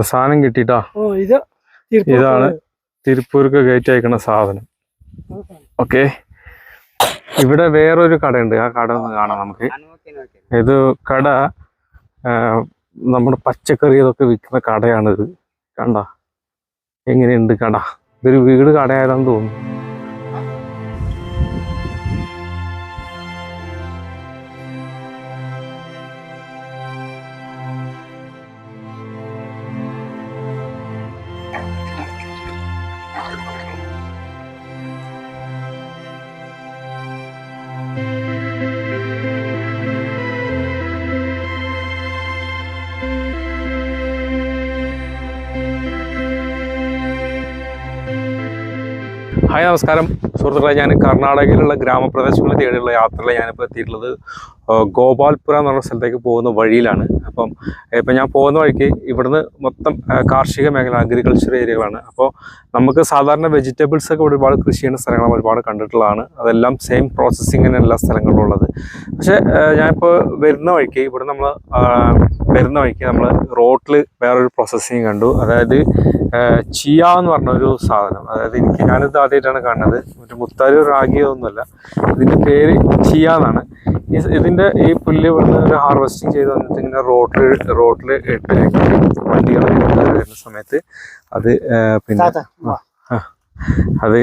സാധനം കിട്ടിട്ടാ ഇതാണ് തിരുപ്പൂർക്ക് കയറ്റി അയക്കണ സാധനം. ഓക്കെ. ഇവിടെ വേറൊരു കടയുണ്ട്. ആ കട ഒന്ന് കാണാം നമുക്ക്. ഇത് കട നമ്മുടെ പച്ചക്കറി ഇതൊക്കെ വിൽക്കുന്ന കടയാണിത്. കണ്ട? എങ്ങനെയുണ്ട് കട? ഇതൊരു വീട് കടയായതാണെന്ന് തോന്നുന്നു. ഹായ് നമസ്കാരം. സുഹൃത്തുക്കളെ ഞാൻ കർണാടകയിലുള്ള ഗ്രാമപ്രദേശങ്ങളെ തേടിയുള്ള യാത്രയിൽ ഞാനിപ്പോൾ എത്തിയിട്ടുള്ളത് ഗോപാൽപുര എന്ന് പറഞ്ഞ സ്ഥലത്തേക്ക് പോകുന്ന വഴിയിലാണ്. അപ്പം ഇപ്പം ഞാൻ പോകുന്ന വഴിക്ക് ഇവിടുന്ന് മൊത്തം കാർഷിക മേഖല അഗ്രികൾച്ചർ ഏരിയകളാണ് അപ്പോൾ നമുക്ക് സാധാരണ വെജിറ്റബിൾസ് ഒക്കെ ഒരുപാട് കൃഷി ചെയ്യുന്ന സ്ഥലങ്ങൾ ഒരുപാട് കണ്ടിട്ടുള്ളതാണ്. അതെല്ലാം സെയിം പ്രോസസ്സിങ്ങിന് എല്ലാ സ്ഥലങ്ങളിലും ഉള്ളത്. പക്ഷേ ഞാനിപ്പോൾ വരുന്ന വഴിക്ക് ഇവിടെ നമ്മൾ വരുന്ന വഴിക്ക് നമ്മൾ റോട്ടിൽ വേറൊരു പ്രോസസ്സിങ് കണ്ടു. അതായത് ചിയ എന്ന് പറഞ്ഞ ഒരു സാധനം. അതായത് എനിക്ക് ഞാനിത് ആദ്യമായിട്ടാണ് കാണുന്നത്. മറ്റേ മുത്താരി റാഗിയോ ഒന്നുമല്ല ഇതിന്റെ പേര് ചിയ എന്നാണ്. ഈ ഇതിന്റെ ഇതിന്റെ ഈ പുല്ല് ഇവിടുന്ന് ഒരു ഹാർവെസ്റ്റിംഗ് ചെയ്ത് വന്നിട്ട് ഇങ്ങനെ റോട്ടിൽ റോട്ടിൽ ഇട്ട് വണ്ടികൾ വരുന്ന സമയത്ത് അത് പിന്നെ അത്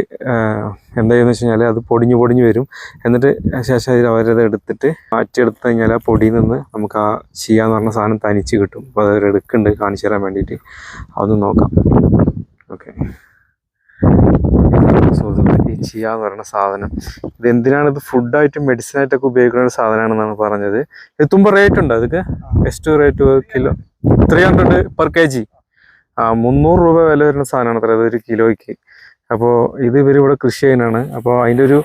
എന്താ ചെയ്യുന്ന വെച്ച് കഴിഞ്ഞാൽ അത് പൊടിഞ്ഞു പൊടിഞ്ഞു വരും. എന്നിട്ട് ശേഷം അതിൽ അവരത് എടുത്തിട്ട് മാറ്റിയെടുത്ത് കഴിഞ്ഞാൽ ആ പൊടിയിൽ നിന്ന് നമുക്ക് ആ ചെയ്യാന്ന് പറഞ്ഞ സാധനം തനിച്ച് കിട്ടും. അപ്പോൾ അത് എടുക്കുന്നുണ്ട് കാണിച്ചു തരാൻ വേണ്ടിയിട്ട്. അതൊന്ന് നോക്കാം. ഓക്കെ. സുഹൃത്തുക്കളെ ഈ ചിയ എന്ന് പറയുന്ന സാധനം. ഇത് എന്തിനാണ് ഇത് ഫുഡായിട്ടും മെഡിസിൻ ആയിട്ടൊക്കെ ഉപയോഗിക്കുന്ന ഒരു സാധനമാണെന്നാണ് പറഞ്ഞത്. ഇത് തുമ്പ റേറ്റ് ഉണ്ട് അതൊക്കെ X two rate kilo three hundred per K G ആ മുന്നൂറ് രൂപ വില വരുന്ന സാധനമാണ് അത്ര ഒരു കിലോയ്ക്ക് അപ്പോൾ ഇത് ഇവർ ഇവിടെ കൃഷി ചെയ്യുന്നതാണ്. അപ്പോൾ അതിന്റെ ഒരു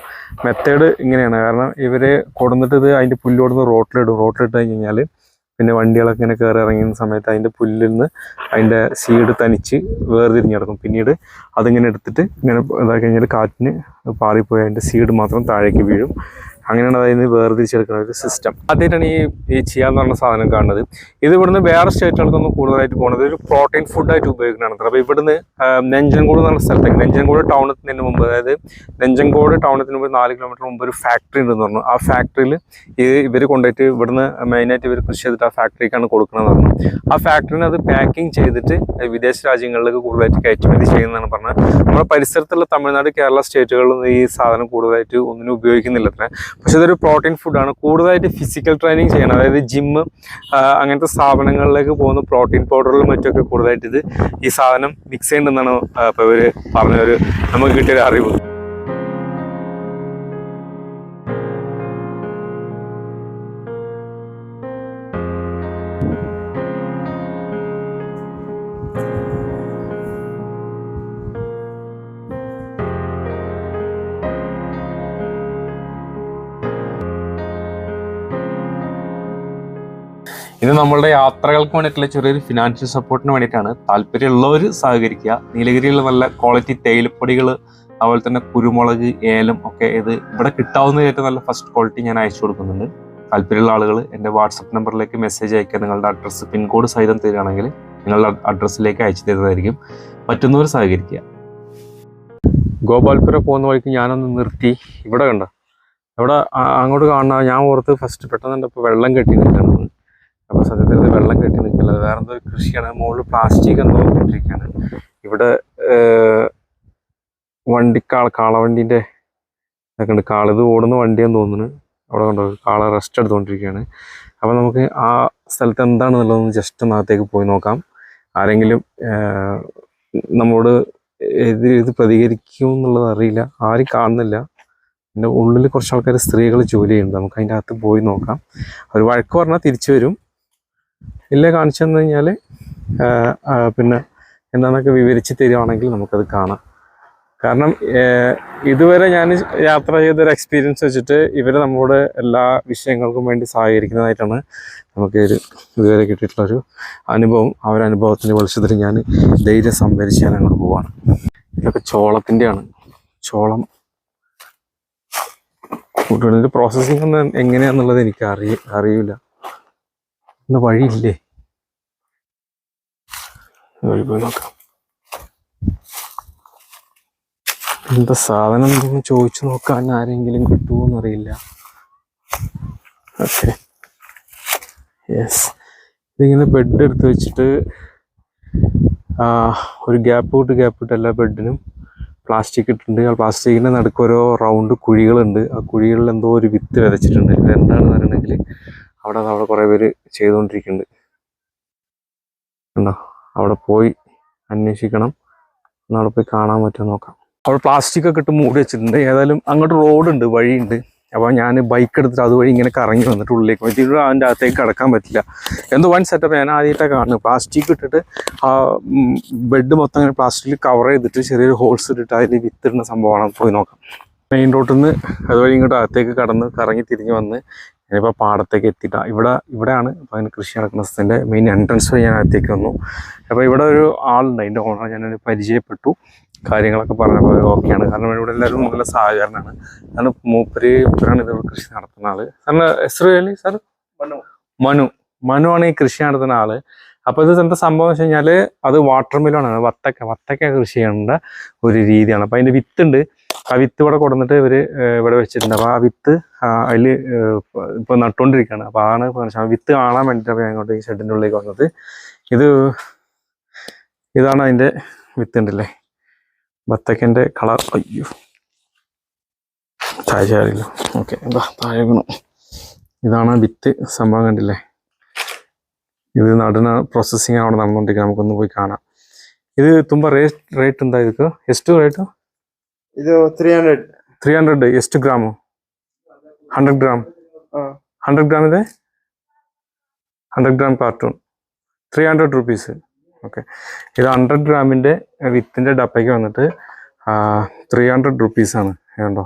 മെത്തേഡ് ഇങ്ങനെയാണ്. കാരണം ഇവർ കൊടുന്നിട്ട് ഇത് അതിന്റെ പുല്ല് കൊടുന്ന് റോട്ടിലിടും. റോട്ടിലിട്ട് കഴിഞ്ഞ് കഴിഞ്ഞാൽ പിന്നെ വണ്ടികളൊക്കെ ഇങ്ങനെ കയറി ഇറങ്ങുന്ന സമയത്ത് അതിന്റെ പുല്ലിൽ നിന്ന് അതിന്റെ സീഡ് തനിച്ച് വേർതിരിഞ്ഞ് കിടക്കും പിന്നീട് അതിങ്ങനെ എടുത്തിട്ട് ഇങ്ങനെ ഇതാക്കി കഴിഞ്ഞാൽ കാറ്റിന് പാറിപ്പോയി അതിന്റെ സീഡ് മാത്രം താഴേക്ക് വീഴും. അങ്ങനെയാണ് അതായത് വേർതിരിച്ചെടുക്കുന്ന ഒരു സിസ്റ്റം ആദ്യമായിട്ടാണ് ഈ ഈ ചിയ എന്ന് പറഞ്ഞ സാധനം കാണുന്നത്. ഇത് ഇവിടുന്ന് വേറെ സ്റ്റേറ്റുകൾക്കൊന്നും കൂടുതലായിട്ട് പോകുന്നത് ഒരു പ്രോട്ടീൻ ഫുഡായിട്ട് ഉപയോഗിക്കുന്നതാണ് അപ്പോൾ ഇവിടുന്ന് നെഞ്ചൻകോട് എന്ന് പറഞ്ഞ സ്ഥലത്തേക്ക് നെഞ്ചൻകോട് ടൗണത്തിന് മുമ്പ് അതായത് നെഞ്ചൻകോട് ടൗണത്തിന് മുമ്പ് നാല് കിലോമീറ്റർ മുമ്പ് ഒരു ഫാക്ടറി ഉണ്ടെന്ന് പറഞ്ഞു. ആ ഫാക്ടറിയിൽ ഇത് ഇവർ കൊണ്ടുപോയിട്ട് ഇവിടുന്ന് മെയിനായിട്ട് ഇവർ കൃഷി ചെയ്തിട്ട് ആ ഫാക്ടറിക്കാണ് കൊടുക്കണമെന്ന് പറഞ്ഞു. ആ ഫാക്ടറിനെ അത് പാക്കിംഗ് ചെയ്തിട്ട് വിദേശ രാജ്യങ്ങളിലേക്ക് കൂടുതലായിട്ട് കയറ്റുമതി ചെയ്യുന്നതാണ് പറഞ്ഞത്. നമ്മുടെ പരിസരത്തുള്ള തമിഴ്നാട് കേരള സ്റ്റേറ്റുകളിലൊന്നും ഈ സാധനം കൂടുതലായിട്ട് ഒന്നിനും ഉപയോഗിക്കുന്നില്ല പക്ഷെ ഇതൊരു പ്രോട്ടീൻ ഫുഡാണ്. കൂടുതലായിട്ട് ഫിസിക്കൽ ട്രെയിനിങ് ചെയ്യണം. അതായത് ജിമ്മ് അങ്ങനത്തെ സ്ഥാപനങ്ങളിലേക്ക് പോകുന്ന പ്രോട്ടീൻ പൗഡറിലും മറ്റൊക്കെ കൂടുതലായിട്ട് ഇത് ഈ സാധനം മിക്സ് ചെയ്യുന്നുണ്ടെന്നാണ് ഇപ്പോൾ ഇവർ പറഞ്ഞൊരു നമുക്ക് കിട്ടിയൊരു അറിവ്. നമ്മളുടെ യാത്രകൾക്ക് വേണ്ടിയിട്ടുള്ള ചെറിയൊരു ഫിനാൻഷ്യൽ സപ്പോർട്ടിന് വേണ്ടിയിട്ടാണ് താല്പര്യമുള്ളവർ സഹകരിക്കുക. നീലഗിരിയിലുള്ള നല്ല ക്വാളിറ്റി തേയിലപ്പൊടികൾ അതുപോലെ തന്നെ കുരുമുളക് ഏലം ഒക്കെ ഇത് ഇവിടെ കിട്ടാവുന്ന ഏറ്റവും നല്ല ഫസ്റ്റ് ക്വാളിറ്റി ഞാൻ അയച്ചു കൊടുക്കുന്നുണ്ട്. താല്പര്യമുള്ള ആളുകൾ എന്റെ വാട്സപ്പ് നമ്പറിലേക്ക് മെസ്സേജ് അയക്കുക. നിങ്ങളുടെ അഡ്രസ്സ് പിൻകോഡ് സഹിതം തരികയാണെങ്കിൽ നിങ്ങളുടെ അഡ്രസ്സിലേക്ക് അയച്ചു തരുന്നതായിരിക്കും. പറ്റുന്നവർ സഹകരിക്കുക. ഗോപാൽപുര പോകുന്ന വഴിക്ക് ഞാനൊന്ന് നിർത്തി. ഇവിടെ കണ്ട? ഇവിടെ അങ്ങോട്ട് കാണുന്ന ഞാൻ ഓർത്ത് ഫസ്റ്റ് പെട്ടെന്ന് ഇപ്പോൾ വെള്ളം കെട്ടി നിൽക്കണം അപ്പോൾ സത്യത്തിൽ വെള്ളം കെട്ടി നിൽക്കില്ല. അത് വേറെ എന്തോ കൃഷിയാണ്. മുകളിൽ പ്ലാസ്റ്റിക് എന്തോ ഇട്ടിരിക്കുകയാണ്. ഇവിടെ വണ്ടി കാള കാളവണ്ടീന്റെ ഇതൊക്കെ ഉണ്ട്. കാള ഇത് ഓടുന്ന വണ്ടിയാന്ന് തോന്നുന്നു. അവിടെ കണ്ടോ കാള റെസ്റ്റ് എടുത്തുകൊണ്ടിരിക്കുകയാണ് അപ്പോൾ നമുക്ക് ആ സ്ഥലത്ത് എന്താണെന്നുള്ളതൊന്ന് ജസ്റ്റ് അകത്തേക്ക് പോയി നോക്കാം. ആരെങ്കിലും നമ്മോട് ഇത് ഇത് പ്രതികരിക്കും എന്നുള്ളത് അറിയില്ല. ആരും കാണുന്നില്ല. എന്റെ ഉള്ളിൽ കുറച്ച് ആൾക്കാർ സ്ത്രീകൾ ജോലി ചെയ്യുന്നുണ്ട്. നമുക്ക് അതിന്റെ അകത്ത് പോയി നോക്കാം. അവർ വഴക്ക് പറഞ്ഞാൽ തിരിച്ചു വരും. ഇല്ല കാണിച്ചു തന്നു കഴിഞ്ഞാൽ പിന്നെ എന്താണെന്നൊക്കെ വിവരിച്ച് തരികയാണെങ്കിൽ നമുക്കത് കാണാം. കാരണം ഇതുവരെ ഞാൻ യാത്ര ചെയ്തൊരു എക്സ്പീരിയൻസ് വെച്ചിട്ട് ഇവർ നമ്മുടെ എല്ലാ വിഷയങ്ങൾക്കും വേണ്ടി സഹകരിക്കുന്നതായിട്ടാണ് നമുക്ക് ഒരു ഇതുവരെ കിട്ടിയിട്ടുള്ളൊരു അനുഭവം. ആ ഒരു അനുഭവത്തിന്റെ വെളിച്ചത്തിൽ ഞാൻ ധൈര്യം സംഭരിച്ച് ഞാൻ അങ്ങോട്ട് പോവാണ്. ഇതൊക്കെ ചോളത്തിന്റെയാണ് ചോളം. ഇതിന്റെ പ്രോസസ്സിംഗ് എങ്ങനെയാണെന്നുള്ളത് എനിക്ക് അറിയ അറിയില്ല ഇന്ന് വഴിയില്ലേ? വഴി പോയി നോക്കാം. എന്താ സാധനം എന്തെങ്കിലും ചോദിച്ചു നോക്കാൻ ആരെങ്കിലും കിട്ടുമോ അറിയില്ല. ഇതിങ്ങനെ ബെഡ് എടുത്ത് വെച്ചിട്ട് ഒരു ഗ്യാപ്പ് വിട്ട് ഗ്യാപ്പ് ഇട്ട് എല്ലാ ബെഡിനും പ്ലാസ്റ്റിക് ഇട്ടിട്ടുണ്ട്. ആ പ്ലാസ്റ്റിക്കിന്റെ നടുക്ക് ഓരോ റൗണ്ട് കുഴികളുണ്ട്. ആ കുഴികളിൽ എന്തോ ഒരു വിത്ത് വിതച്ചിട്ടുണ്ട്. ഇത് എന്താണെന്ന് പറയണമെങ്കിൽ അവിടെ അവിടെ കുറേ പേര് ചെയ്തുകൊണ്ടിരിക്കുന്നുണ്ട്. അവിടെ പോയി അന്വേഷിക്കണം. അവിടെ പോയി കാണാൻ പറ്റുമോ നോക്കാം. അവിടെ പ്ലാസ്റ്റിക് ഒക്കെ ഇട്ട് മൂടി വെച്ചിട്ടുണ്ട്. ഏതായാലും അങ്ങോട്ട് റോഡുണ്ട് വഴിയുണ്ട്. അപ്പോൾ ഞാൻ ബൈക്ക് എടുത്തിട്ട് അതുവഴി ഇങ്ങനെ കറങ്ങി വന്നിട്ട് ഉള്ളിലേക്ക് ഇതിലൂടെ അതിന്റെ അകത്തേക്ക് കിടക്കാൻ പറ്റില്ല. എന്തോ വൺ സെറ്റപ്പ് ഞാൻ ആദ്യമായിട്ടാണ് കാണുന്നത്. പ്ലാസ്റ്റിക് ഇട്ടിട്ട് ആ ബെഡ് മൊത്തം ഇങ്ങനെ പ്ലാസ്റ്റിക്കിൽ കവർ ചെയ്തിട്ട് ചെറിയൊരു ഹോൾസ് ഇട്ടിട്ട് അതിൽ വിത്തിടുന്ന സംഭവമാണ്. പോയി നോക്കാം. മെയിൻ റോട്ടിൽ നിന്ന് അതുവഴി ഇങ്ങോട്ട് അകത്തേക്ക് കടന്ന് കറങ്ങി തിരിഞ്ഞ് വന്ന് ഞാനിപ്പോൾ പാടത്തേക്ക് എത്തിയിട്ട. ഇവിടെ ഇവിടെയാണ് ഇപ്പോൾ അതിന് കൃഷി നടക്കുന്ന സ്ഥലത്തിന്റെ മെയിൻ എൻട്രൻസ് വഴി ഞാൻ അകത്തേക്ക് വന്നു. അപ്പോൾ ഇവിടെ ഒരു ആളുണ്ട് അതിന്റെ ഓണർ ഞാൻ പരിചയപ്പെട്ടു. കാര്യങ്ങളൊക്കെ പറഞ്ഞപ്പോൾ ഓക്കെയാണ് കാരണം ഇവിടെ എല്ലാവരും നല്ല സഹകരണമാണ് കാരണം മൂപ്പര് ഇവരാണ് ഇത് കൃഷി നടത്തുന്ന ആൾ. സാറിന് എസ്രേലി സാർ മനു. മനു. മനു ആണ് ഈ കൃഷി നടത്തുന്ന ആൾ. അപ്പോൾ ഇത് എന്താ സംഭവം വെച്ച് കഴിഞ്ഞാൽ അത് വാട്ടർ മെലോണാണ് വത്തക്ക വത്തക്ക കൃഷി ചെയ്യേണ്ട ഒരു രീതിയാണ്. അപ്പോൾ അതിന്റെ വിത്തുണ്ട് ആ വിത്ത് ഇവിടെ കൊടുന്നിട്ട് ഇവർ ഇവിടെ വെച്ചിട്ടുണ്ട്. അപ്പൊ ആ വിത്ത് അതിൽ ഇപ്പൊ നട്ടുകൊണ്ടിരിക്കുകയാണ്. അപ്പൊ ആണ് ആ വിത്ത് കാണാൻ വേണ്ടിയിട്ടാണ് ഞാൻ ഇങ്ങോട്ട് ഈ ഷെഡിന്റെ ഉള്ളിലേക്ക് വന്നത്. ഇത് ഇതാണ് അതിന്റെ വിത്ത് ഉണ്ടല്ലേ? ബത്തക്കന്റെ കളർ. അയ്യോ. താഴെ ചാടില്ല ഓക്കെ എന്താ താഴെ ഇതാണ് വിത്ത് സംഭവം കണ്ടില്ലേ? ഇത് നടുന്ന പ്രോസസ്സിങ് അവിടെ നടന്നുകൊണ്ടിരിക്കുക നമുക്കൊന്ന് പോയി കാണാം. ഇത് തുമ്പ റേറ്റ് റേറ്റ് എന്താ ഇതൊക്കെ? എസ് ടു റേറ്റ് ಇದು ತ್ರೀ ಹಂಡ್ರೆಡ್ ತ್ರೀ ಹಂಡ್ರೆಡ್ ಎಷ್ಟು gram hundred gram hundred gram ಇದೆ hundred gram cartoon three hundred rupees okay ഇത് ഹൺഡ്രഡ് ഗ്രാമിൻ്റെ വിത്തിൻ്റെ ഡപ്പയ്ക്ക് വന്നിട്ട് ത്രീ ഹൺഡ്രഡ് റുപ്പീസാണ് കണ്ടോ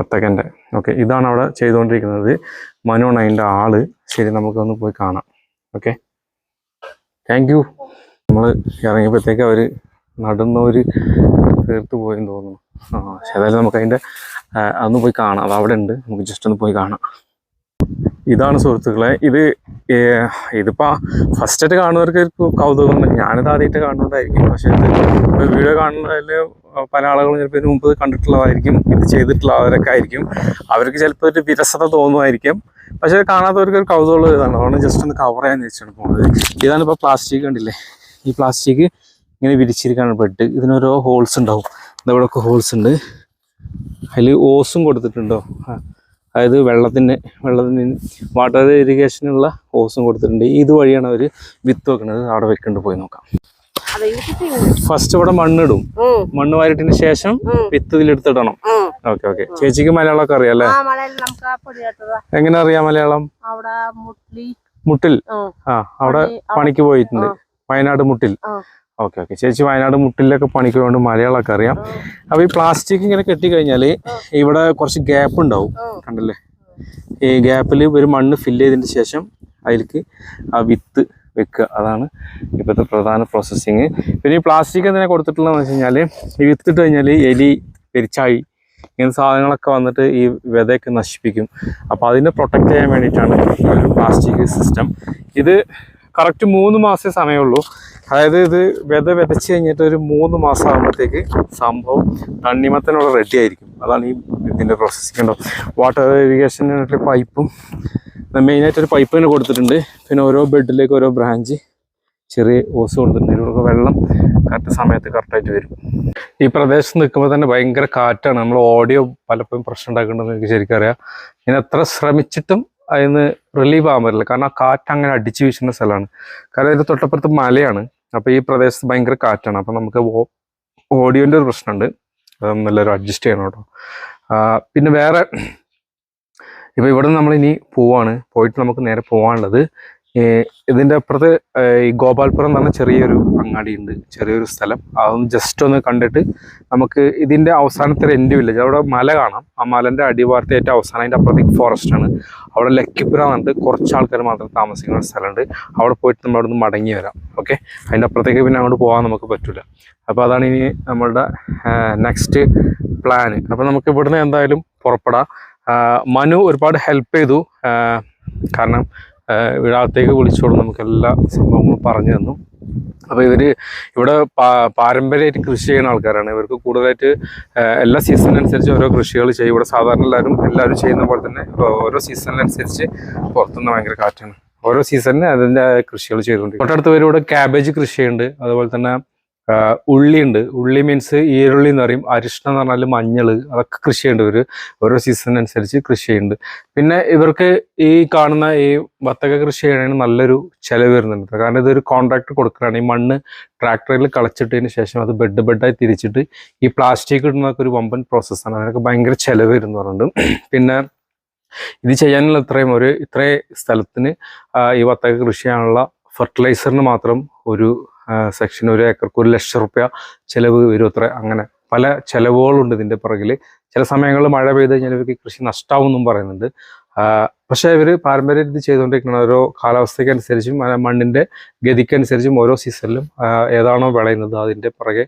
ഒത്തക്കൻ്റെ ഓക്കെ ഇതാണ് അവിടെ ചെയ്തുകൊണ്ടിരിക്കുന്നത് മനുവാണ് അതിൻ്റെ ആള് ശരി നമുക്കൊന്ന് പോയി കാണാം ഓക്കെ താങ്ക് യു നമ്മൾ ഇറങ്ങിയപ്പോഴത്തേക്ക് അവർ നടുന്നവർ തീർത്ത് പോയെന്ന് തോന്നുന്നു. ആ ഏതായാലും നമുക്ക് അതിന്റെ അതൊന്ന് പോയി കാണാം. അത് അവിടെ ഉണ്ട് നമുക്ക് ജസ്റ്റ് ഒന്ന് പോയി കാണാം. ഇതാണ് സുഹൃത്തുക്കളെ. ഇത് ഇതിപ്പോ ഫസ്റ്റ് ആയിട്ട് കാണുന്നവർക്ക് കൗതുകം ഞാനിത് ആദ്യമായിട്ട് കാണുന്നതായിരിക്കും. പക്ഷെ ഇത് വീഡിയോ കാണുന്നതിൽ പല ആളുകളും ചിലപ്പോൾ ഇതിന് മുമ്പ് കണ്ടിട്ടുള്ളതായിരിക്കും. ഇത് ചെയ്തിട്ടുള്ളവരൊക്കെ ആയിരിക്കും. അവർക്ക് ചിലപ്പോൾ ഒരു വിരസത തോന്നുമായിരിക്കും. പക്ഷെ കാണാത്തവർക്ക് ഒരു കൗതുകമുള്ള ഇതാണ് അതുകൊണ്ട് ജസ്റ്റ് ഒന്ന് കവർ ചെയ്യാൻ വെച്ചാണ് പോകുന്നത്. ഇതാണ് ഇപ്പോൾ പ്ലാസ്റ്റിക് കണ്ടില്ലേ? ഈ പ്ലാസ്റ്റിക് ഇങ്ങനെ വിരിച്ചിരിക്കുകയാണ് ബെഡ് ഇതിനോരോ ഹോൾസ് ഉണ്ടാവും. ഇതവിടെയൊക്കെ ഹോൾസ് ഉണ്ട്. അതിൽ ഓസും കൊടുത്തിട്ടുണ്ടോ? അതായത് വെള്ളത്തിന് വെള്ളത്തിന് വാട്ടർ ഇറിഗേഷനുള്ള ഓസും കൊടുത്തിട്ടുണ്ട്. ഇത് വഴിയാണ് അവർ വിത്ത് വെക്കുന്നത്. അവിടെ വെക്കേണ്ടി പോയി നോക്കാം. ഫസ്റ്റ് ഇവിടെ മണ്ണിടും. മണ്ണ് വാരിട്ടതിന് ശേഷം വിത്ത് ഇതിലെടുത്തിടണം. Okay okay. ചേച്ചിക്ക് മലയാളമൊക്കെ അറിയാം അല്ലേ? എങ്ങനെ അറിയാം മലയാളം? മുട്ടിൽ. ആ അവിടെ പണിക്ക് പോയിട്ടുണ്ട്. വയനാട് മുട്ടിൽ. Okay okay. ചേച്ചി വയനാട് മുട്ടിലൊക്കെ പണിക്ക് മലയാളമൊക്കെ അറിയാം. അപ്പോൾ അപ്പൊ ഈ പ്ലാസ്റ്റിക് ഇങ്ങനെ കെട്ടിക്കഴിഞ്ഞാൽ ഇവിടെ കുറച്ച് ഗ്യാപ്പ് ഉണ്ടാവും. കണ്ടല്ലേ? ഈ ഗ്യാപ്പിൽ ഒരു മണ്ണ് ഫില്ല് ചെയ്തതിന് ശേഷം അതിലേക്ക് ആ വിത്ത് വെക്കുക. അതാണ് ഇപ്പോഴത്തെ പ്രധാന പ്രോസസ്സിങ് പിന്നെ ഈ പ്ലാസ്റ്റിക് എന്തിനാ കൊടുത്തിട്ടുള്ളതെന്ന് വെച്ച് കഴിഞ്ഞാൽ ഈ വിത്തിട്ട് കഴിഞ്ഞാൽ എലി പെരിച്ചാഴി ഇങ്ങനെ സാധനങ്ങളൊക്കെ വന്നിട്ട് ഈ വിതയൊക്കെ നശിപ്പിക്കും. അപ്പോൾ അതിനെ പ്രൊട്ടക്റ്റ് ചെയ്യാൻ വേണ്ടിയിട്ടാണ് ഈ ഒരു പ്ലാസ്റ്റിക് സിസ്റ്റം ഇത് കറക്റ്റ് മൂന്ന് മാസമേ സമയമുള്ളൂ. അതായത് ഇത് വിത വിതച്ച് കഴിഞ്ഞിട്ട് ഒരു മൂന്ന് മാസം ആകുമ്പോഴത്തേക്ക് സംഭവം തണ്ണിമത്തനോടെ റെഡി ആയിരിക്കും. അതാണ് ഈ ഇതിന്റെ പ്രോസസ്സിംഗ് വാട്ടർ ഇറിഗേഷനായിട്ട് പൈപ്പും മെയിനായിട്ട് ഒരു പൈപ്പ് തന്നെ കൊടുത്തിട്ടുണ്ട്. പിന്നെ ഓരോ ബെഡിലേക്ക് ഓരോ ബ്രാഞ്ച് ചെറിയ ഓസ് കൊടുത്തിട്ടുണ്ട്. ഇതിലൂടെ വെള്ളം കറക്റ്റ് സമയത്ത് കറക്റ്റായിട്ട് വരും. ഈ പ്രദേശത്ത് നിൽക്കുമ്പോൾ തന്നെ ഭയങ്കര കാറ്റാണ്. നമ്മൾ ഓഡിയോ പലപ്പോഴും പ്രശ്നം ഉണ്ടാക്കുന്നുണ്ടെന്ന് എനിക്ക് ശരിക്കും അറിയാം ഞാൻ എത്ര ശ്രമിച്ചിട്ടും അതിന് റിലീവ് ആകാൻ പറ്റില്ല. കാരണം ആ കാറ്റ് അങ്ങനെ അടിച്ചു വീശുന്ന സ്ഥലമാണ്. കാരണം ഇതിന്റെ തൊട്ടപ്പുറത്ത് മലയാണ്. അപ്പോൾ ഈ പ്രദേശത്ത് ഭയങ്കര കാറ്റാണ്. അപ്പോൾ നമുക്ക് ഓഡിയോന്റെ ഒരു പ്രശ്നമുണ്ട്. അതൊന്നെല്ലാവരും അഡ്ജസ്റ്റ് ചെയ്യണം കേട്ടോ. പിന്നെ വേറെ ഇപ്പോൾ ഇവിടെ നമ്മൾ ഇനി പോവാണ്. പോയിട്ട് നമുക്ക് നേരെ പോകാനുള്ളത് ഇതിന്റെ അപ്പുറത്ത് ഈ ഗോപാൽപുരം എന്ന് പറഞ്ഞ ചെറിയൊരു അങ്ങാടി ഉണ്ട് ചെറിയൊരു സ്ഥലം. അതൊന്ന് ജസ്റ്റ് ഒന്ന് കണ്ടിട്ട് നമുക്ക് ഇതിന്റെ അവസാനത്തെ ഒരു എൻഡ് വില്ലേജ് അവിടെ മല കാണാം. ആ മലന്റെ അടിവാരത്തെ ഏറ്റവും അവസാനം അതിന്റെ അപ്പുറത്തേക്ക് ഫോറസ്റ്റ് ആണ്. അവിടെ ലക്കിപ്പുര എന്നിട്ട് കുറച്ച് ആൾക്കാർ മാത്രം താമസിക്കുന്ന ഒരു സ്ഥലമുണ്ട്. അവിടെ പോയിട്ട് നമ്മൾ അവിടെ നിന്ന് മടങ്ങി വരാം ഓക്കെ അതിന്റെ അപ്പുറത്തേക്ക് പിന്നെ അങ്ങോട്ട് പോകാൻ നമുക്ക് പറ്റില്ല അപ്പോൾ അതാണ് ഇനി നമ്മളുടെ നെക്സ്റ്റ് പ്ലാൻ അപ്പോൾ നമുക്ക് ഇവിടുന്ന് എന്തായാലും പുറപ്പെടാം. മനു ഒരുപാട് ഹെൽപ്പ് ചെയ്തു. കാരണം വീടകത്തേക്ക് വിളിച്ചോളും നമുക്ക് എല്ലാ സംഭവങ്ങളും പറഞ്ഞു തന്നു. അപ്പോൾ ഇവർ ഇവിടെ പാരമ്പര്യമായിട്ട് കൃഷി ചെയ്യുന്ന ആൾക്കാരാണ്. ഇവർക്ക് കൂടുതലായിട്ട് എല്ലാ സീസണിനനുസരിച്ച് ഓരോ കൃഷികൾ ചെയ്യും. ഇവിടെ സാധാരണ എല്ലാവരും എല്ലാവരും ചെയ്യുന്ന പോലെ തന്നെ ഓരോ സീസണിനനുസരിച്ച് പുറത്തുനിന്ന് ഭയങ്കര കാറ്റാണ്. ഓരോ സീസണിന് അതിന്റെ കൃഷികൾ ചെയ്തുകൊണ്ട് തൊട്ടടുത്ത് പേര് ഇവിടെ ക്യാബേജ് കൃഷിയുണ്ട്. അതുപോലെ തന്നെ ഉള്ളിയുണ്ട്. ഉള്ളി മീൻസ് ഈരുള്ളി എന്ന് പറയും അരിഷ്ണ എന്ന് പറഞ്ഞാൽ മഞ്ഞൾ അതൊക്കെ കൃഷി ചെയ്യുന്നുണ്ട് ഒരു ഓരോ സീസണിനനുസരിച്ച് കൃഷി ചെയ്യുന്നുണ്ട്. പിന്നെ ഇവർക്ക് ഈ കാണുന്ന ഈ വത്തക്ക കൃഷി ചെയ്യണതിന് നല്ലൊരു ചിലവ് വരുന്നുണ്ട് കാരണം ഇതൊരു കോൺട്രാക്ട് കൊടുക്കുകയാണ് ഈ മണ്ണ് ട്രാക്ടറിൽ കളച്ചിട്ടതിന് ശേഷം അത് ബെഡ് ബെഡായി തിരിച്ചിട്ട് ഈ പ്ലാസ്റ്റിക് ഇടുന്നതൊക്കെ ഒരു വമ്പൻ പ്രോസസ്സാണ് അതിനൊക്കെ ഭയങ്കര ചിലവ് വരുന്നു പറഞ്ഞിട്ടുണ്ട് പിന്നെ ഇത് ചെയ്യാനുള്ള ഇത്രയും ഒരു ഇത്രയും സ്ഥലത്തിന് ഈ വത്തക്ക കൃഷി ചെയ്യാനുള്ള ഫെർട്ടിലൈസറിന് മാത്രം ഒരു സെക്ഷൻ ഒരു ഏക്കർക്ക് ഒരു ലക്ഷം റുപ്യ ചിലവ് വരും അത്ര. അങ്ങനെ പല ചിലവുകളുണ്ട് ഇതിന്റെ പുറകിൽ ചില സമയങ്ങളിൽ മഴ പെയ്ത് കഴിഞ്ഞാൽ ഇവർക്ക് കൃഷി നഷ്ടാവും എന്നും പറയുന്നുണ്ട് പക്ഷേ ഇവർ പാരമ്പര്യ രീതി ചെയ്തുകൊണ്ടിരിക്കുന്ന ഓരോ കാലാവസ്ഥയ്ക്കനുസരിച്ചും മണ്ണിന്റെ ഗതിക്കനുസരിച്ചും ഓരോ സീസണിലും ഏതാണോ വിളയുന്നത് അതിന്റെ പുറകെ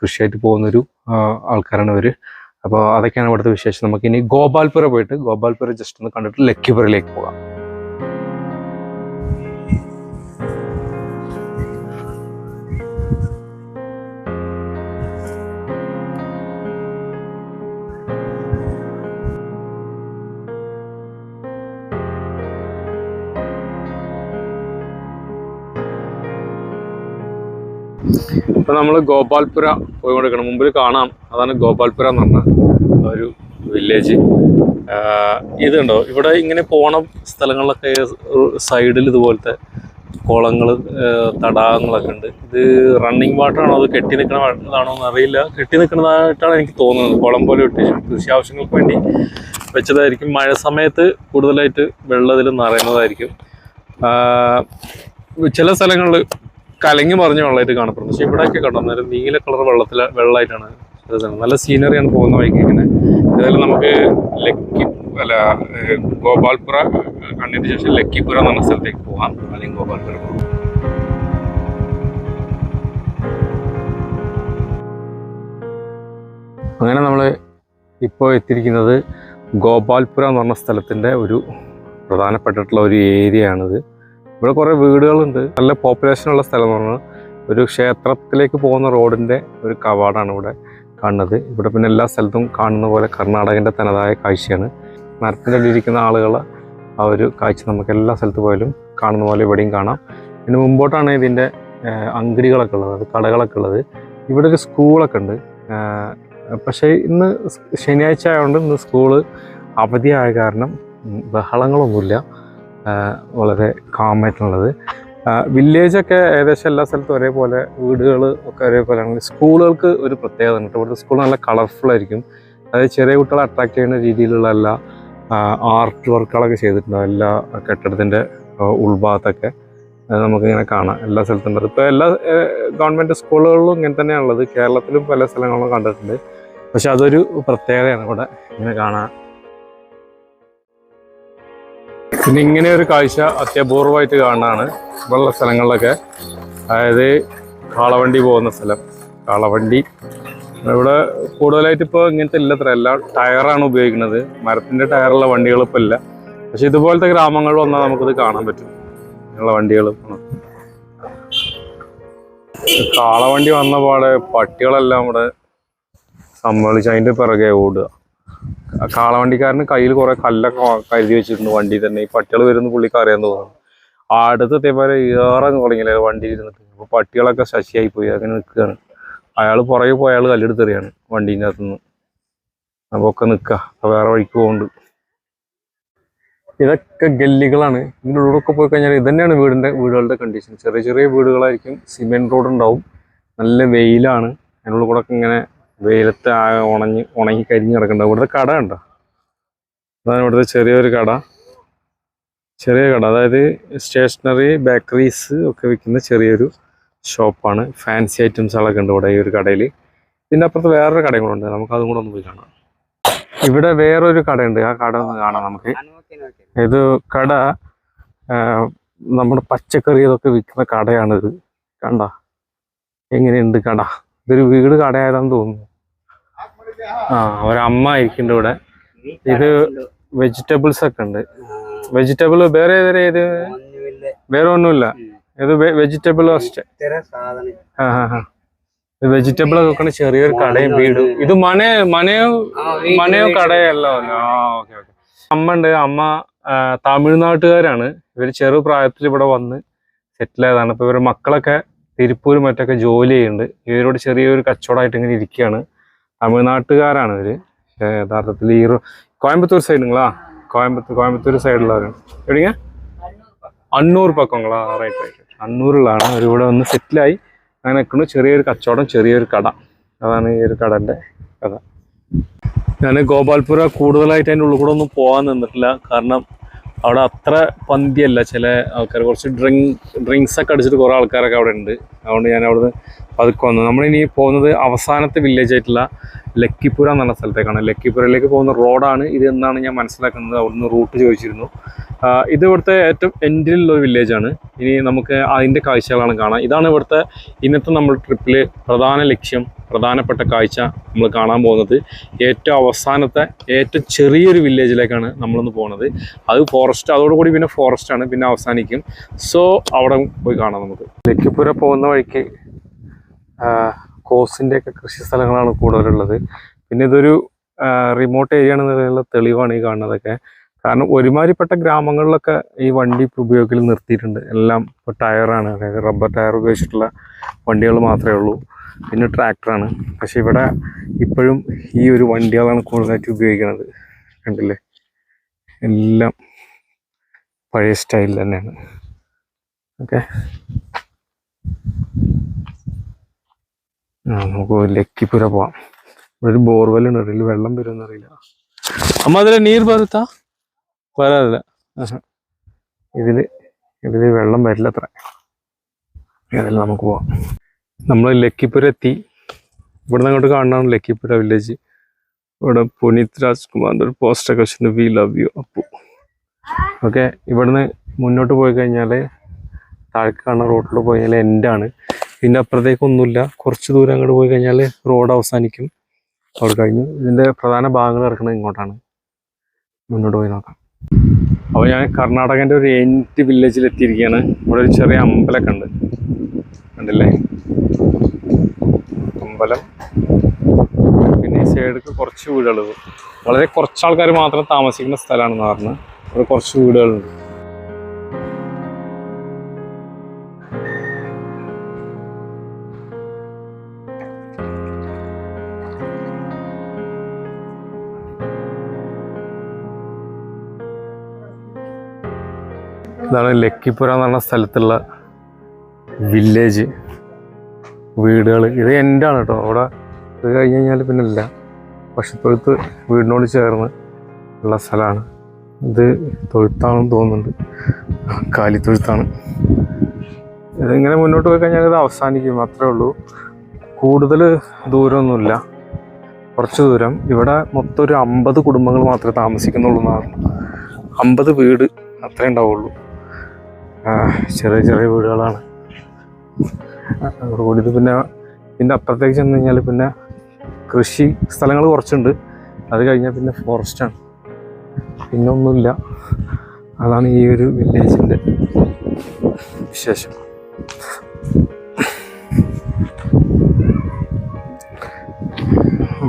കൃഷിയായിട്ട് പോകുന്നൊരു ആൾക്കാരാണ് ഇവർ അപ്പോൾ അതൊക്കെയാണ് ഇവിടുത്തെ വിശേഷം. നമുക്കിനി ഗോപാൽപുര പോയിട്ട് ഗോപാൽപുര ജസ്റ്റ് ഒന്ന് കണ്ടിട്ട് ലക്കിപുരയിലേക്ക് പോകാം. ഇപ്പൊ നമ്മൾ ഗോപാൽപുര പോയിക്കൊണ്ടിരിക്കണം മുമ്പിൽ കാണാം. അതാണ് ഗോപാൽപുര എന്ന് പറഞ്ഞ ഒരു വില്ലേജ് ഇതുണ്ടോ ഇവിടെ ഇങ്ങനെ പോണ സ്ഥലങ്ങളിലൊക്കെ സൈഡിൽ ഇതുപോലത്തെ കുളങ്ങൾ തടാകങ്ങളൊക്കെ ഉണ്ട്. ഇത് റണ്ണിങ് വാട്ടറാണോ അത് കെട്ടി നിൽക്കുന്ന വെള്ളമാണോ എന്ന് അറിയില്ല. കെട്ടി നിൽക്കുന്നതായിട്ടാണ് എനിക്ക് തോന്നുന്നത്. കുളം പോലെ ഇട്ട് കൃഷി ആവശ്യങ്ങൾക്ക് വേണ്ടി വെച്ചതായിരിക്കും. മഴ സമയത്ത് കൂടുതലായിട്ട് വെള്ളം ഇതിൽ നിറയുന്നതായിരിക്കും ചില സ്ഥലങ്ങളിൽ കലങ്ങി മറിഞ്ഞ വെള്ളമായിട്ട് കാണപ്പെടുന്നു. പക്ഷെ ഇവിടെയൊക്കെ കണ്ടോ നേരം നീല കളർ വെള്ളത്തിൽ വെള്ളമായിട്ടാണ് നല്ല സീനറിയാണ് പോകുന്ന വഴിക്ക് ഇങ്ങനെ. ഏതായാലും നമുക്ക് ലക്കി അല്ല ഗോപാൽപുര കണ്ടതിന് ശേഷം ലക്കിപുര എന്ന സ്ഥലത്തേക്ക് പോകാം അല്ലെങ്കിൽ ഗോപാൽപുര പോകാം അങ്ങനെ നമ്മൾ ഇപ്പോൾ എത്തിയിരിക്കുന്നത് ഗോപാൽപുര എന്ന് പറഞ്ഞ സ്ഥലത്തിന്റെ ഒരു പ്രധാനപ്പെട്ടിട്ടുള്ള ഒരു ഏരിയ ആണിത്. ഇവിടെ കുറേ വീടുകളുണ്ട്. നല്ല പോപ്പുലേഷൻ ഉള്ള സ്ഥലം എന്ന് പറഞ്ഞാൽ ഒരു ക്ഷേത്രത്തിലേക്ക് പോകുന്ന റോഡിന്റെ ഒരു കവാടാണ് ഇവിടെ കാണുന്നത്. ഇവിടെ പിന്നെ എല്ലാ സ്ഥലത്തും കാണുന്ന പോലെ കർണാടകന്റെ തനതായ കാഴ്ചയാണ്. മരത്തിന്റെ അടിയിരിക്കുന്ന ആളുകൾ ആ ഒരു കാഴ്ച നമുക്ക് എല്ലാ സ്ഥലത്ത് പോയാലും കാണുന്ന പോലെ ഇവിടെയും കാണാം. പിന്നെ മുമ്പോട്ടാണ് ഇതിന്റെ അങ്കടികളൊക്കെ ഉള്ളത് കടകളൊക്കെ ഉള്ളത്. ഇവിടെ ഒരു സ്കൂളൊക്കെ ഉണ്ട്. പക്ഷേ ഇന്ന് ശനിയാഴ്ച ആയതുകൊണ്ട് ഇന്ന് സ്കൂൾ അവധിയായ കാരണം ബഹളങ്ങളൊന്നുമില്ല. വളരെ കാമായിട്ടുള്ളത്. വില്ലേജൊക്കെ ഏകദേശം എല്ലാ സ്ഥലത്തും ഒരേപോലെ വീടുകൾ ഒക്കെ ഒരേപോലെയാണ് സ്കൂളുകൾക്ക് ഒരു പ്രത്യേകത ഉണ്ട്. ഇവിടുത്തെ സ്കൂൾ നല്ല കളർഫുൾ ആയിരിക്കും. അതായത് ചെറിയ കുട്ടികളെ അട്രാക്ട് ചെയ്യുന്ന രീതിയിലുള്ള എല്ലാ ആർട്ട് വർക്കുകളൊക്കെ ചെയ്തിട്ടുണ്ട്. എല്ലാ കെട്ടിടത്തിന്റെ ഉൾഭാഗത്തൊക്കെ. നമുക്കിങ്ങനെ കാണാം. എല്ലാ സ്ഥലത്തും ഉണ്ട്. ഇപ്പോൾ എല്ലാ ഗവൺമെന്റ് സ്കൂളുകളിലും ഇങ്ങനെ തന്നെയാണുള്ളത്. കേരളത്തിലും പല സ്ഥലങ്ങളിലും കണ്ടിട്ടുണ്ട്. പക്ഷെ അതൊരു പ്രത്യേകതയാണ് ഇവിടെ ഇങ്ങനെ കാണാൻ. പിന്നെ ഇങ്ങനെ ഒരു കാഴ്ച അത്യപൂർവമായിട്ട് കാണാനാണ് ഇവിടെയുള്ള സ്ഥലങ്ങളിലൊക്കെ. അതായത് കാളവണ്ടി പോകുന്ന സ്ഥലം. കാളവണ്ടി. ഇവിടെ കൂടുതലായിട്ട് ഇപ്പോൾ ഇങ്ങനത്തെ ഇല്ലത്ര എല്ലാം ടയറാണ് ഉപയോഗിക്കുന്നത്. മരത്തിന്റെ ടയറുള്ള വണ്ടികൾ ഇപ്പോൾ ഇല്ല. പക്ഷെ ഇതുപോലത്തെ ഗ്രാമങ്ങൾ വന്നാൽ നമുക്കിത് കാണാൻ പറ്റും. ഇങ്ങനെയുള്ള വണ്ടികൾ. കാളവണ്ടി വന്ന പാടെ പട്ടികളെല്ലാം ഇവിടെ സമ്മേളിച്ച് അതിന്റെ പിറകെ ഓടുക. കാളവണ്ടിക്കാരന് കയ്യിൽ കുറെ കല്ലൊക്കെ കരുതി വെച്ചിട്ടുണ്ട് വണ്ടി തന്നെ. ഈ പട്ടികൾ വരുന്ന പുള്ളിക്ക് അറിയാൻ തോന്നുന്നു. അടുത്ത് ഇതേപോലെ ഏറെ തുടങ്ങി വണ്ടിയിൽ ഇരുന്നിട്ട്. അപ്പൊ പട്ടികളൊക്കെ ശശിയായി പോയി. അങ്ങനെ നിൽക്കുകയാണ്. അയാൾ പുറകെ പോയ അയാൾ കല്ലെടുത്തെറിയാണ് വണ്ടീന്റെ അകത്തുനിന്ന്. അപ്പൊ ഒക്കെ നിൽക്കുക വേറെ വഴിക്ക് പോകുന്നുണ്ട് ഇതൊക്കെ ഗല്ലികളാണ്. ഇതിന്റെ ഉള്ളിലൊക്കെ പോയി കഴിഞ്ഞാൽ ഇതന്നെയാണ് തന്നെയാണ് വീടിന്റെ വീടുകളുടെ കണ്ടീഷൻ ചെറിയ ചെറിയ വീടുകളായിരിക്കും. സിമെന്റ് റോഡ് ഉണ്ടാവും. നല്ല വെയിലാണ്. അതിനുള്ളിൽ കൂടെ ഇങ്ങനെ വെയിലത്ത് ആകെ ഉണങ്ങി ഉണങ്ങി കരിഞ്ഞ് കിടക്കണ്ട. ഇവിടുത്തെ കട ഉണ്ടോ അതാണ് ഇവിടുത്തെ ചെറിയൊരു കട. ചെറിയ കട. അതായത് സ്റ്റേഷനറി ബേക്കറീസ് ഒക്കെ വിൽക്കുന്ന ചെറിയൊരു ഷോപ്പാണ്. ഫാൻസി ഐറ്റംസുകളൊക്കെ ഉണ്ട് ഇവിടെ ഈ ഒരു കടയിൽ. ഇതിന്റെ അപ്പുറത്ത് വേറൊരു കടയും കൂടെ ഉണ്ട്. നമുക്ക് അതും കൂടെ ഒന്ന് പോയി കാണാം. ഇവിടെ വേറൊരു കടയുണ്ട്. ആ കട ഒന്ന് കാണാം നമുക്ക്. ഇത് കട നമ്മുടെ പച്ചക്കറി ഇതൊക്കെ വിൽക്കുന്ന കടയാണിത്. കണ്ട? എങ്ങനെയുണ്ട് കട? ഇതൊരു വീട് കടയായതാന്ന് തോന്നുന്നു. ആ ഒരമ്മ ഇരിക്കുന്നുണ്ട് ഇവിടെ. ഇത് വെജിറ്റബിൾസ് ഒക്കെ ഉണ്ട്. വെജിറ്റബിൾ വേറെ വേറെ ഏത്? വേറെ ഒന്നുമില്ല. ഇത് വെജിറ്റബിൾ ഫസ്റ്റ് ആ ആ ആ. വെജിറ്റബിൾ ഒക്കെ ചെറിയൊരു കടയും വീടും. ഇത് മന മനയോ മനയോ കടയല്ലോ ആ ഓക്കെ ഓക്കെ. അമ്മ ഉണ്ട്. അമ്മ തമിഴ്നാട്ടുകാരാണ്. ഇവർ ചെറു പ്രായത്തിൽ ഇവിടെ വന്ന് സെറ്റിലായതാണ് ഇപ്പൊ ഇവർ മക്കളൊക്കെ തിരുപ്പൂർ മറ്റൊക്കെ ജോലി ചെയ്യുന്നുണ്ട്. ഇവരോട് ചെറിയൊരു കച്ചവടമായിട്ട് ഇങ്ങനെ ഇരിക്കുകയാണ്. തമിഴ്നാട്ടുകാരാണ് ഇവർ. യഥാർത്ഥത്തിൽ ഈ കോയമ്പത്തൂർ സൈഡുങ്ങളാ കോയമ്പത്തൂർ കോയമ്പത്തൂർ സൈഡിലുള്ളവരാണ് എവിടെയാ? അണ്ണൂർ പക്കങ്ങളാ. റൈറ്റ് റൈറ്റ് അണ്ണൂറിലാണ് അവർ ഇവിടെ വന്ന് സെറ്റിലായി അങ്ങനെ നിൽക്കുന്നു. ചെറിയൊരു കച്ചവടം ചെറിയൊരു കട. അതാണ് ഈ ഒരു കടന്റെ കഥ. ഞാൻ ഗോപാൽപുര കൂടുതലായിട്ട് അതിന്റെ ഉള്ളിൽ കൂടെ ഒന്നും പോകാൻ നിന്നിട്ടില്ല. കാരണം അവിടെ അത്ര പന്തിയല്ല. ചില ആൾക്കാർ കുറച്ച് ഡ്രിങ്ക് ഡ്രിങ്ക്സ് ഒക്കെ അടിച്ചിട്ട് കുറേ ആൾക്കാരൊക്കെ അവിടെ ഉണ്ട്. അതുകൊണ്ട് ഞാൻ അവിടുന്ന് പതുക്കെ വന്നു. നമ്മളിനി പോകുന്നത് അവസാനത്തെ വില്ലേജ് ആയിട്ടുള്ള ലക്കിപ്പുര എന്നുള്ള സ്ഥലത്തേക്കാണ്. ലക്കിപ്പുരയിലേക്ക് പോകുന്ന റോഡാണ് ഇത് എന്നാണ് ഞാൻ മനസ്സിലാക്കുന്നത്. അവിടുന്ന് റൂട്ട് ചോദിച്ചിരുന്നു. ഇത് ഇവിടുത്തെ ഏറ്റവും എൻഡിലുള്ള ഒരു വില്ലേജാണ്. ഇനി നമുക്ക് അതിന്റെ കാഴ്ചകളാണ് കാണാം. ഇതാണ് ഇവിടുത്തെ ഇന്നത്തെ നമ്മൾ ട്രിപ്പിൽ പ്രധാന ലക്ഷ്യം പ്രധാനപ്പെട്ട കാഴ്ച നമ്മൾ കാണാൻ പോകുന്നത്. ഏറ്റവും അവസാനത്തെ ഏറ്റവും ചെറിയൊരു വില്ലേജിലേക്കാണ് നമ്മളൊന്ന് പോകുന്നത് അത് ഫോറസ്റ്റ് അതോടുകൂടി പിന്നെ ഫോറസ്റ്റ് ആണ് പിന്നെ അവസാനിക്കും. സോ അവിടെ പോയി കാണാം നമുക്ക്. ലക്കിപ്പുര പോകുന്ന വഴിക്ക് കോസിന്റെ ഒക്കെ കൃഷി സ്ഥലങ്ങളാണ് കൂടുതലുള്ളത്. പിന്നെ ഇതൊരു റിമോട്ട് ഏരിയ ആണെന്നുള്ള തെളിവാണ് ഈ കാണുന്നതൊക്കെ. കാരണം ഒരുമാതിരിപ്പെട്ട ഗ്രാമങ്ങളിലൊക്കെ ഈ വണ്ടി ഇപ്പൊ ഉപയോഗത്തിൽ നിർത്തിയിട്ടുണ്ട്. എല്ലാം ഇപ്പോൾ ടയറാണ് അതായത് റബ്ബർ ടയർ ഉപയോഗിച്ചിട്ടുള്ള വണ്ടികൾ മാത്രമേ ഉള്ളൂ. പിന്നെ ട്രാക്ടറാണ് പക്ഷെ ഇവിടെ ഇപ്പോഴും ഈ ഒരു വണ്ടികളാണ് കൂടുതലായിട്ട് ഉപയോഗിക്കുന്നത്. കണ്ടില്ലേ? എല്ലാം പഴയ സ്റ്റൈൽ തന്നെയാണ്. ഓക്കെ ആ നമുക്ക് ലക്കിപ്പുര പോവാം. ഇവിടെ ഒരു ബോർവെൽ ഉണ്ട് അതിൽ വെള്ളം വരും അറിയില്ല അമ്മ അതിലെ നീർ പരുത്ത? വരാറില്ല. ഇതിൽ ഇതിൽ വെള്ളം വരില്ല അത്ര അതിൽ നമുക്ക് പോവാം. നമ്മൾ ലക്കിപ്പുര എത്തി. ഇവിടുന്ന് അങ്ങോട്ട് കാണണം ലക്കിപ്പുര വില്ലേജ് ഇവിടെ പുനീത് രാജ്കുമാറിന്റെ ഒരു പോസ്റ്റൊക്കെ വെച്ചിട്ടുണ്ട്. We love you Appu. Okay ഇവിടുന്ന് മുന്നോട്ട് പോയി കഴിഞ്ഞാൽ താഴേക്ക് കാണുന്ന റോഡിൽ പോയി കഴിഞ്ഞാൽ എൻഡാണ് പിന്നെ അപ്പുറത്തേക്കൊന്നുമില്ല. കുറച്ച് ദൂരം അങ്ങോട്ട് പോയി കഴിഞ്ഞാൽ റോഡ് അവസാനിക്കും. അവിടെ കഴിഞ്ഞു ഇതിന്റെ പ്രധാന ഭാഗങ്ങൾ ഇറക്കുന്നത് ഇങ്ങോട്ടാണ്. മുന്നോട്ട് പോയി നോക്കാം. അപ്പോൾ ഞാൻ കർണാടകന്റെ ഒരു എന്റ് വില്ലേജിൽ എത്തിയിരിക്കുകയാണ്. ഇവിടെ ഒരു ചെറിയ അമ്പലമൊക്കെ ഉണ്ട്. കണ്ടില്ലേ? അമ്പലം. പിന്നെ ഈ സൈഡിലേക്ക് കുറച്ച് വീടുകൾ വളരെ കുറച്ച് ആൾക്കാർ മാത്രം താമസിക്കുന്ന സ്ഥലമാണെന്ന് പറഞ്ഞു. ഇവിടെ കുറച്ച് വീടുകളുണ്ട്. ഇതാണ് ലക്കിപ്പുര എന്ന് പറഞ്ഞ സ്ഥലത്തുള്ള വില്ലേജ് വീടുകൾ ഇത് എന്റെ ആണ് കേട്ടോ അവിടെ ഇത് കഴിഞ്ഞ് കഴിഞ്ഞാൽ പിന്നെ ഇല്ല തൊഴുത്ത് വീടിനോട് ചേർന്ന് ഉള്ള സ്ഥലമാണ് ഇത് തൊഴുത്താണെന്ന് തോന്നുന്നുണ്ട്. കാലിത്തൊഴുത്താണ്. ഇതിങ്ങനെ മുന്നോട്ട് പോയി കഴിഞ്ഞാൽ ഇത് അവസാനിക്കും. അത്രേ ഉള്ളൂ. കൂടുതൽ ദൂരമൊന്നുമില്ല. കുറച്ച് ദൂരം. ഇവിടെ മൊത്തം ഒരു അമ്പത് കുടുംബങ്ങൾ മാത്രമേ താമസിക്കുന്നുള്ളൂ എന്നാണ്. അമ്പത് വീട് അത്രേ ഉണ്ടാവുള്ളൂ. ചെറിയ ചെറിയ വീടുകളാണ്. അതോടുകൂടി പിന്നെ പിന്നെ അപ്പുറത്തേക്ക് ചെന്ന് കഴിഞ്ഞാൽ പിന്നെ കൃഷി സ്ഥലങ്ങൾ കുറച്ചുണ്ട്. അത് കഴിഞ്ഞാൽ പിന്നെ ഫോറസ്റ്റാണ് പിന്നെ ഒന്നുമില്ല. അതാണ് ഈ ഒരു വില്ലേജിന്റെ വിശേഷം.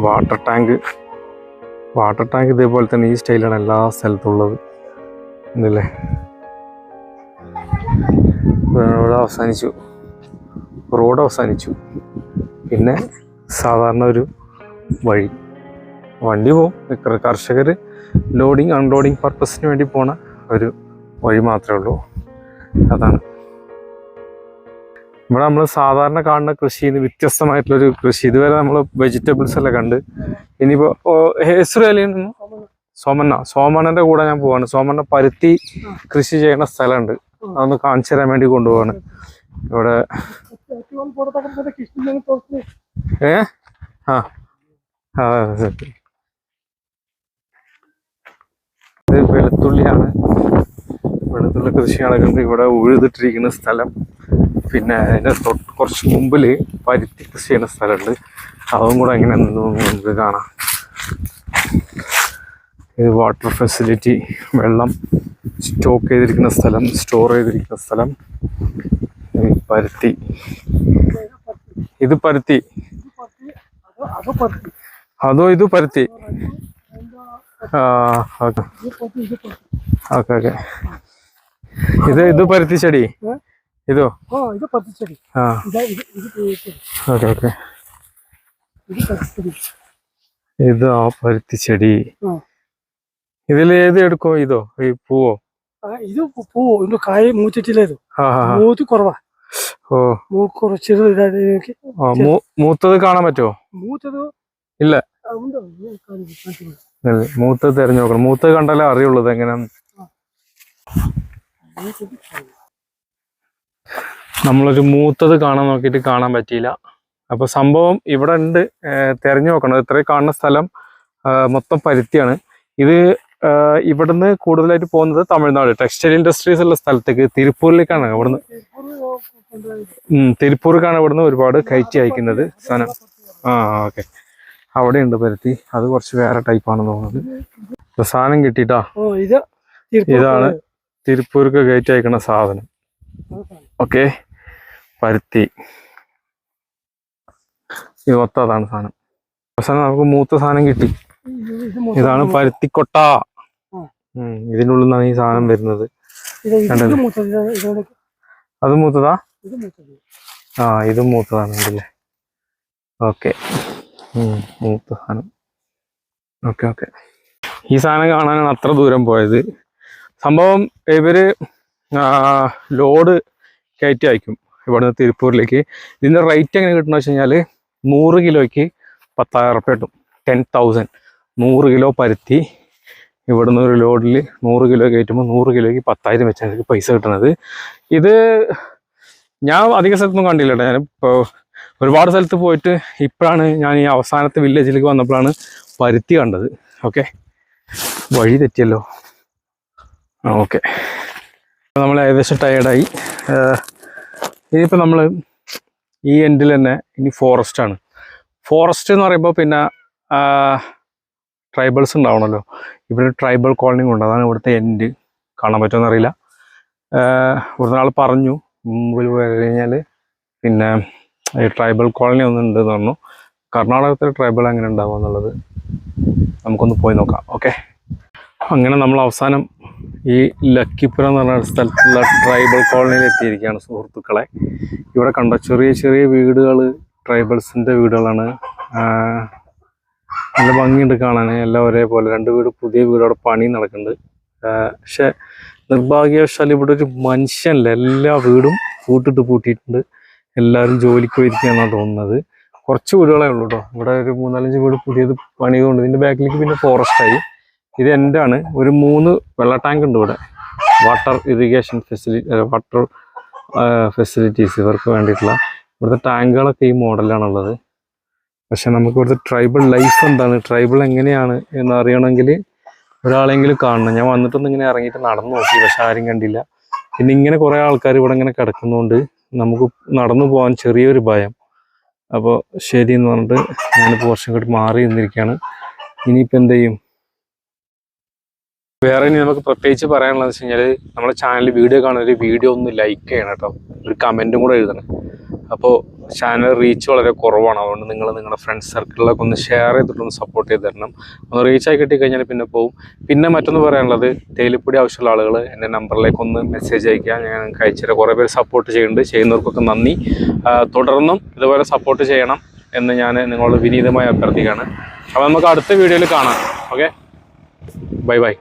Water tank. വാട്ടർ ടാങ്ക് ഇതേപോലെ തന്നെ ഈ സ്റ്റൈലാണ് എല്ലാ സ്ഥലത്തും ഉള്ളത്. ഇതല്ലേ? ഇവിടെ അവസാനിച്ചു. റോഡ് അവസാനിച്ചു. പിന്നെ സാധാരണ ഒരു വഴി. വണ്ടി പോകും കർഷകർ ലോഡിങ് അൺലോഡിങ് പർപ്പസിന് വേണ്ടി പോണ ഒരു വഴി മാത്രമേ ഉള്ളൂ. അതാണ്. ഇവിടെ നമ്മൾ സാധാരണ കാണുന്ന കൃഷിയിൽ നിന്ന് വ്യത്യസ്തമായിട്ടുള്ളൊരു കൃഷി. ഇതുവരെ നമ്മൾ വെജിറ്റബിൾസ് എല്ലാം കണ്ട്. ഇനിയിപ്പോൾ ഇനിയിപ്പോ ഹെസ്രലിന്ന് സോമണ്ണ. സോമണ്ണന്റെ കൂടെ ഞാൻ പോവാണ്. സോമണ്ണ പരുത്തി കൃഷി ചെയ്യുന്ന സ്ഥലമുണ്ട്. അതൊന്ന് കാണിച്ചു തരാൻ വേണ്ടി കൊണ്ടുപോവാണ്. ഇവിടെ ഏ? ആ. ഇത് വെളുത്തുള്ളിയാണ്. വെളുത്തുള്ളി കൃഷി നടക്കുന്നത് ഇവിടെ ഉഴുതിട്ടിരിക്കുന്ന സ്ഥലം. പിന്നെ അതിന്റെ തൊട്ട് കുറച്ച് മുമ്പിൽ പരുത്തി കൃഷി ചെയ്യുന്ന സ്ഥലമുണ്ട്. അതും കൂടെ നമുക്ക് കാണാം. ഇത് വാട്ടർ ഫെസിലിറ്റി വെള്ളം സ്റ്റോക്ക് ചെയ്തിരിക്കുന്ന സ്ഥലം സ്റ്റോർ ചെയ്തിരിക്കുന്ന സ്ഥലം. പരുത്തി. ഇത് പരുത്തി. അതോ ഇത് പരുത്തി? ഓക്കെ. Okay okay. ഇത് ഇത് പരുത്തി ചെടി? ഇതോ? ആ. Okay okay. ഇത് പരുത്തി ചെടി. ഇതിൽ ഏത് എടുക്കോ ഇതോ? ഈ പൂവോ? ഇത് പൂവോ? ഇതിന്റെ കായ മൂത്തിട്ടില്ല ഇത്. മൂത്ത് കുറവാ. ഓ. മൂ- മൂത്തത് കാണാൻ പറ്റുമോ മൂത്തത് ഇല്ല. മൂത്തത് തെരഞ്ഞു നോക്കണം. മൂത്തത് കണ്ടാലേ അറിയുള്ളൂ എങ്ങനെ എങ്ങനെയാന്ന് നമ്മളൊരു മൂത്തത് കാണാൻ നോക്കിയിട്ട് കാണാൻ പറ്റിയില്ല. അപ്പൊ സംഭവം ഇവിടെ ഉണ്ട്. തെരഞ്ഞു നോക്കണം. ഇത്രയും കാണുന്ന സ്ഥലം മൊത്തം പരുത്തിയാണ്. ഇത് ഇവിടുന്ന് കൂടുതലായിട്ട് പോകുന്നത് തമിഴ്നാട്. ടെക്സ്റ്റൈൽ ഇൻഡസ്ട്രീസ് ഉള്ള സ്ഥലത്തേക്ക് തിരുപ്പൂരിലേക്കാണ് ഇവിടുന്ന്. തിരുപ്പൂർക്കാണ് ഇവിടുന്ന് ഒരുപാട് കയറ്റി അയക്കുന്നത് സാധനം. ആ ഓക്കെ. അവിടെ ഉണ്ട് പരുത്തി. അത് കുറച്ച് വേറെ ടൈപ്പാണെന്ന് തോന്നുന്നത് സാധനം കിട്ടിട്ടാ ഇതാണ് തിരുപ്പൂർക്ക് കയറ്റി അയക്കുന്ന സാധനം. ഓക്കെ. പരുത്തി. ഇത് മൊത്തം അതാണ് സാധനം. അവസാനം നമുക്ക് മൂത്ത സാധനം കിട്ടി. ഇതാണ് പരുത്തിക്കൊട്ട. ഇതിനുള്ളിൽ നിന്നാണ് ഈ സാധനം വരുന്നത്. അത് മൂത്തതാ? ആ ഇത് മൂത്തതാണ് ഉണ്ടല്ലേ ഓക്കെ. മൂത്ത സാധനം. Okay okay. ഈ സാധനം കാണാനാണ് അത്ര ദൂരം പോയത്. സംഭവം ഇവർ ലോഡ് കയറ്റി അയക്കും ഇവിടുന്ന് തിരുപ്പൂരിലേക്ക്. ഇതിന്റെ റേറ്റ് എങ്ങനെ കിട്ടുന്ന വെച്ച് കഴിഞ്ഞാൽ നൂറ് കിലോയ്ക്ക് പത്തായിരം റുപ്യ കിട്ടും. ടെൻ തൗസൻഡ് നൂറ് കിലോ പരുത്തി ഇവിടുന്ന് ഒരു ലോഡിൽ നൂറ് കിലോ കയറ്റുമ്പോൾ നൂറ് കിലോയ്ക്ക് പത്തായിരം വെച്ചാണ് എനിക്ക് പൈസ കിട്ടുന്നത്. ഇത് ഞാൻ അധിക സ്ഥലത്തൊന്നും കണ്ടില്ല കേട്ടോ ഞാൻ ഇപ്പോൾ ഒരുപാട് സ്ഥലത്ത് പോയിട്ട് ഇപ്പോഴാണ് ഞാൻ ഈ അവസാനത്തെ വില്ലേജിലേക്ക് വന്നപ്പോഴാണ് പരുത്തി കണ്ടത്. ഓക്കെ? വഴി തെറ്റിയല്ലോ. ഓക്കെ. നമ്മൾ ഏകദേശം ടയേർഡായി ഇനിയിപ്പോൾ നമ്മൾ ഈ എൻഡിൽ തന്നെ ഇനി ഫോറസ്റ്റാണ് ഫോറസ്റ്റ് എന്ന് പറയുമ്പോൾ പിന്നെ ട്രൈബൽസ് ഉണ്ടാവണമല്ലോ ഇവിടെ ട്രൈബൽ കോളനി ഉണ്ട് അതാണ് ഇവിടുത്തെ എൻഡ് കാണാൻ പറ്റുമെന്ന് അറിയില്ല ഇവിടുന്ന് ആൾ പറഞ്ഞു. മുമ്പിൽ പോയി കഴിഞ്ഞാൽ പിന്നെ ഈ ട്രൈബൽ കോളനി ഒന്നും ഉണ്ടെന്ന് പറഞ്ഞു. കർണാടകത്തിലെ ട്രൈബൽ എങ്ങനെ ഉണ്ടാവുക എന്നുള്ളത് നമുക്കൊന്ന് പോയി നോക്കാം. ഓക്കെ അങ്ങനെ നമ്മൾ അവസാനം ഈ ലക്കിപ്പുരം എന്ന് പറഞ്ഞ സ്ഥലത്തുള്ള ട്രൈബൽ കോളനിയിൽ എത്തിയിരിക്കുകയാണ് സുഹൃത്തുക്കളെ. ഇവിടെ കണ്ട ചെറിയ ചെറിയ വീടുകൾ ട്രൈബൽസിന്റെ വീടുകളാണ്. നല്ല ഭംഗിയുണ്ട് കാണാൻ. എല്ലാം ഒരേപോലെ. രണ്ട് വീട് പുതിയ വീട് അവിടെ പണി നടക്കുന്നുണ്ട്. പക്ഷെ നിർഭാഗ്യവശാൽ ഇവിടെ ഒരു മനുഷ്യനല്ല. എല്ലാ വീടും പൂട്ടിട്ട് പൂട്ടിയിട്ടുണ്ട്. എല്ലാവരും ജോലിക്ക് പോയിരിക്കുകയെന്നാണ് തോന്നുന്നത്. കുറച്ച് വീടുകളേ ഉള്ളൂ കേട്ടോ ഇവിടെ ഒരു മൂന്നാലഞ്ച് വീട് പുതിയത് പണിയതുകൊണ്ട് ഇതിന്റെ ബാക്കിലേക്ക് പിന്നെ ഫോറസ്റ്റ് ആയി. ഇത് എന്റെ ആണ് ഒരു മൂന്ന് വെള്ള ടാങ്ക് ഉണ്ട് ഇവിടെ. Water irrigation facility water facilities ഇവർക്ക് വേണ്ടിയിട്ടുള്ള. ഇവിടുത്തെ ടാങ്കുകളൊക്കെ ഈ മോഡലാണുള്ളത് പക്ഷെ നമുക്ക് ഇവിടുത്തെ ട്രൈബൽ ലൈഫ് എന്താണ്? ട്രൈബൽ എങ്ങനെയാണ് എന്ന് അറിയണമെങ്കിൽ ഒരാളെങ്കിലും കാണണം. ഞാൻ വന്നിട്ടൊന്നും ഇങ്ങനെ ഇറങ്ങിയിട്ട് നടന്നു നോക്കി പക്ഷെ ആരും കണ്ടില്ല. പിന്നെ ഇങ്ങനെ കുറേ ആൾക്കാർ ഇവിടെ ഇങ്ങനെ കിടക്കുന്നതുകൊണ്ട് നമുക്ക് നടന്നു പോകാൻ ചെറിയൊരു ഭയം. അപ്പോൾ ശരി എന്ന് പറഞ്ഞിട്ട് ഞാനിപ്പോൾ കുറച്ചും കൂടി മാറി നിന്നിരിക്കുകയാണ് ഇനിയിപ്പോൾ എന്ത് ചെയ്യും? വേറെ ഇനി നമുക്ക് പ്രത്യേകിച്ച് പറയാനുള്ളത് വെച്ച് കഴിഞ്ഞാൽ നമ്മുടെ ചാനലിൽ വീഡിയോ കാണുന്ന ഒരു വീഡിയോ ഒന്ന് ലൈക്ക് ചെയ്യണം കേട്ടോ. ഒരു കമന്റും കൂടെ എഴുതണം. അപ്പോൾ ചാനൽ റീച്ച് വളരെ കുറവാണ്. അതുകൊണ്ട് നിങ്ങൾ നിങ്ങളുടെ ഫ്രണ്ട്സ് സർക്കിളിലൊക്കെ ഒന്ന് ഷെയർ ചെയ്തിട്ടൊന്ന് സപ്പോർട്ട് ചെയ്ത് തരണം. ഒന്ന് റീച്ച് ആയി കിട്ടി കഴിഞ്ഞാൽ പിന്നെ പോവും. പിന്നെ മറ്റൊന്ന് പറയാനുള്ളത് തേയിലപ്പൊടി ആവശ്യമുള്ള ആളുകൾ എന്റെ നമ്പറിലേക്ക് ഒന്ന് മെസ്സേജ് അയക്കുക ഞാൻ അയച്ചുതരാം കുറേ പേര് സപ്പോർട്ട് ചെയ്യുന്നുണ്ട്. ചെയ്യുന്നവർക്കൊക്കെ നന്ദി. തുടർന്നും ഇതുപോലെ സപ്പോർട്ട് ചെയ്യണം എന്ന് ഞാൻ നിങ്ങളോട് വിനീതമായി അഭ്യർത്ഥിക്കുകയാണ്. അപ്പോൾ നമുക്ക് അടുത്ത വീഡിയോയിൽ കാണാം. Okay bye bye